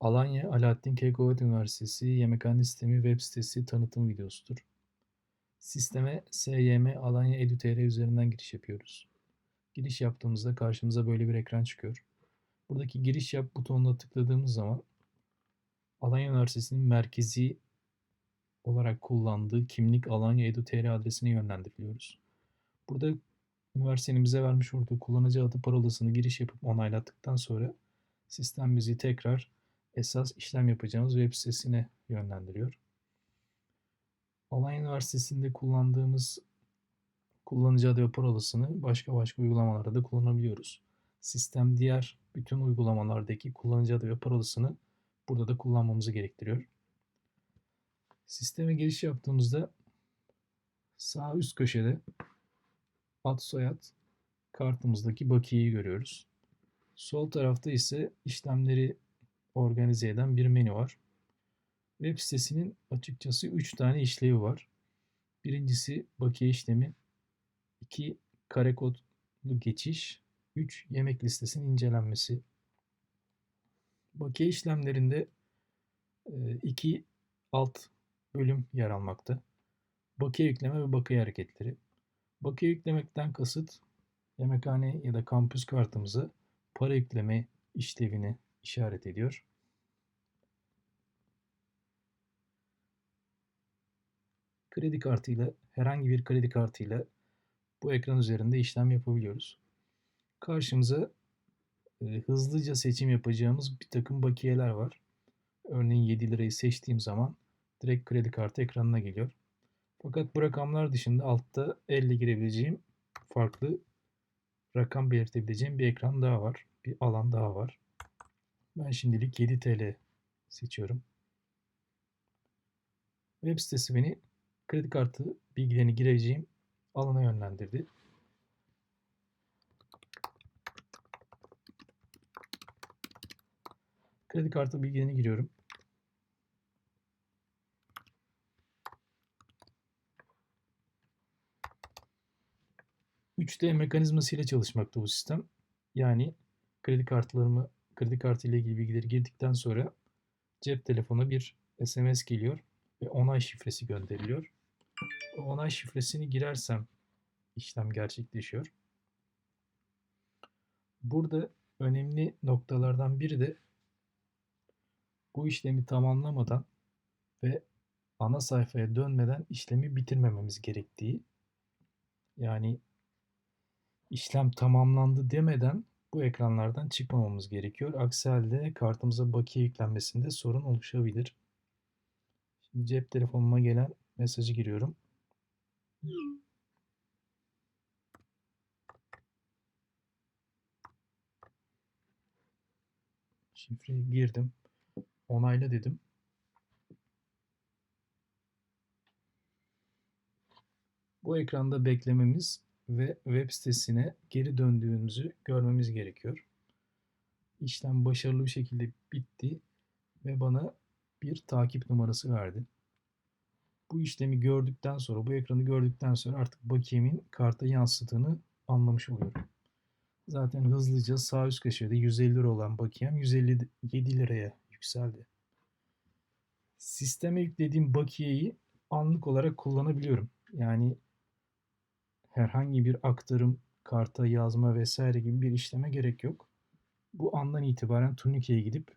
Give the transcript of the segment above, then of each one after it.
Alanya Alaaddin Keykubat Üniversitesi Yemekhane Sistemi web sitesi tanıtım videosudur. Sisteme SYM Alanya Edu.tr üzerinden giriş yapıyoruz. Giriş yaptığımızda karşımıza böyle bir ekran çıkıyor. Buradaki giriş yap butonuna tıkladığımız zaman Alanya Üniversitesi'nin merkezi olarak kullandığı kimlik Alanya Edu.tr adresine yönlendiriliyoruz. Burada üniversitenin bize vermiş olduğu kullanıcı adı parolasını giriş yapıp onaylattıktan sonra sistem bizi tekrar esas işlem yapacağımız web sitesine yönlendiriyor. Alanya Üniversitesi'nde kullandığımız kullanıcı adı ve parolasını başka başka uygulamalarda da kullanabiliyoruz. Sistem diğer bütün uygulamalardaki kullanıcı adı ve parolasını burada da kullanmamızı gerektiriyor. Sisteme giriş yaptığımızda sağ üst köşede ad soyad kartımızdaki bakiyeyi görüyoruz. Sol tarafta ise işlemleri organize eden bir menü var. Web sitesinin açıkçası 3 tane işlevi var. Birincisi bakiye işlemi, 2 kare kodlu geçiş, 3 yemek listesinin incelenmesi. Bakiye işlemlerinde e, iki alt bölüm yer almakta. Bakiye yükleme ve bakiye hareketleri. Bakiye yüklemekten kasıt yemekhane ya da kampüs kartımıza para yükleme işlevini işaret ediyor. Kredi kartıyla herhangi bir kredi kartıyla bu ekran üzerinde işlem yapabiliyoruz. Karşımıza e, hızlıca seçim yapacağımız bir takım bakiyeler var. Örneğin 7 lirayı seçtiğim zaman direkt kredi kartı ekranına geliyor. Fakat bu rakamlar dışında altta elle girebileceğim farklı rakam belirtebileceğim bir ekran daha var. Bir alan daha var. Ben şimdilik 7 TL seçiyorum. Web sitesi beni kredi kartı bilgilerini gireceğim alana yönlendirdi. Kredi kartı bilgilerini giriyorum. Üç D mekanizmasıyla çalışmakta bu sistem. Yani kredi kartlarımı kredi kartı ile ilgili bilgileri girdikten sonra cep telefonuna bir SMS geliyor ve onay şifresi gönderiliyor. Onay şifresini girersem işlem gerçekleşiyor. Burada önemli noktalardan biri de bu işlemi tamamlamadan ve ana sayfaya dönmeden işlemi bitirmememiz gerektiği. Yani işlem tamamlandı demeden bu ekranlardan çıkmamamız gerekiyor. Aksi halde kartımıza bakiye yüklenmesinde sorun oluşabilir. Şimdi cep telefonuma gelen mesajı giriyorum. Şifreyi girdim. Onayla dedim. Bu ekranda beklememiz ve web sitesine geri döndüğümüzü görmemiz gerekiyor. İşlem başarılı bir şekilde bitti ve bana bir takip numarası verdi. Bu işlemi gördükten sonra, bu ekranı gördükten sonra artık bakiyemin karta yansıdığını anlamış oluyorum. Zaten hızlıca sağ üst köşede 150 lira olan bakiyem 157 liraya yükseldi. Sisteme yüklediğim bakiyeyi anlık olarak kullanabiliyorum. Yani herhangi bir aktarım, karta yazma vesaire gibi bir işleme gerek yok. Bu andan itibaren turnike'ye gidip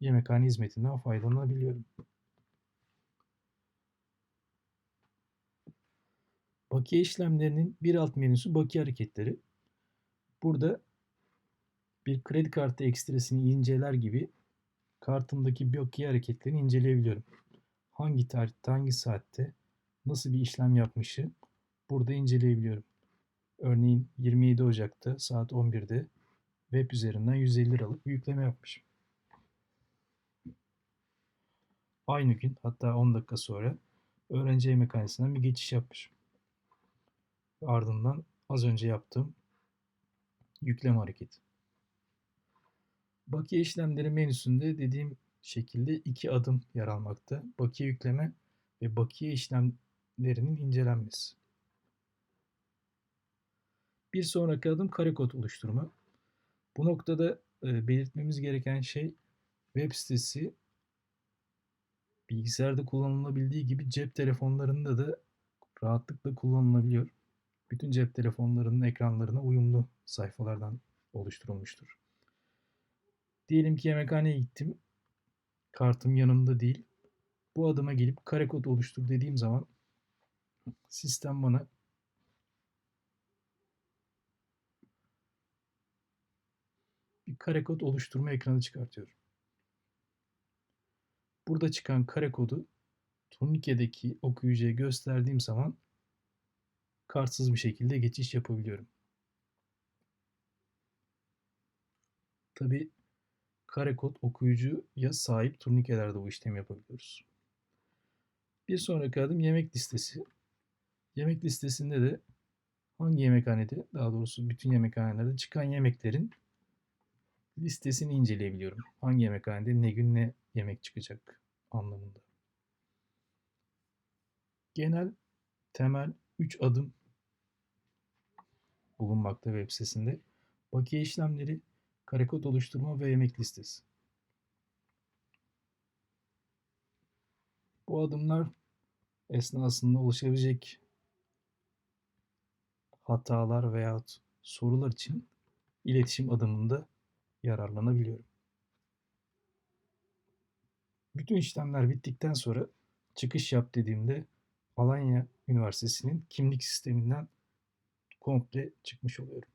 yemekhane hizmetinden faydalanabiliyorum. Bakiye işlemlerinin bir alt menüsü bakiye hareketleri. Burada bir kredi kartı ekstresini inceler gibi kartımdaki bakiye hareketlerini inceleyebiliyorum. Hangi tarihte, hangi saatte, nasıl bir işlem yapmışı burada inceleyebiliyorum. Örneğin 27 Ocak'ta saat 11'de web üzerinden 150 liralık bir yükleme yapmışım. Aynı gün hatta 10 dakika sonra öğrenci yemekhanesinden bir geçiş yapmışım. Ardından az önce yaptığım yükleme hareketi. Bakiye işlemleri menüsünde dediğim şekilde iki adım yer almakta. Bakiye yükleme ve bakiye işlemlerinin incelenmesi. Bir sonraki adım kare kod oluşturma. Bu noktada e, belirtmemiz gereken şey web sitesi bilgisayarda kullanılabildiği gibi cep telefonlarında da rahatlıkla kullanılabiliyor. Bütün cep telefonlarının ekranlarına uyumlu sayfalardan oluşturulmuştur. Diyelim ki yemekhaneye gittim. Kartım yanımda değil. Bu adıma gelip kare kod oluştur dediğim zaman sistem bana bir kare kod oluşturma ekranı çıkartıyor. Burada çıkan kare kodu turnike'deki okuyucuya gösterdiğim zaman kartsız bir şekilde geçiş yapabiliyorum. Tabi kare kod okuyucuya sahip turnikelerde bu işlemi yapabiliyoruz. Bir sonraki adım yemek listesi. Yemek listesinde de hangi yemekhanede, daha doğrusu bütün yemekhanelerde çıkan yemeklerin listesini inceleyebiliyorum. Hangi yemekhanede ne gün ne yemek çıkacak anlamında. Genel temel 3 adım bulunmakta web sitesinde. Bakiye işlemleri, karekod oluşturma ve yemek listesi. Bu adımlar esnasında oluşabilecek hatalar veyahut sorular için iletişim adımında yararlanabiliyorum. Bütün işlemler bittikten sonra çıkış yap dediğimde Alanya Üniversitesi'nin kimlik sisteminden komple çıkmış oluyorum.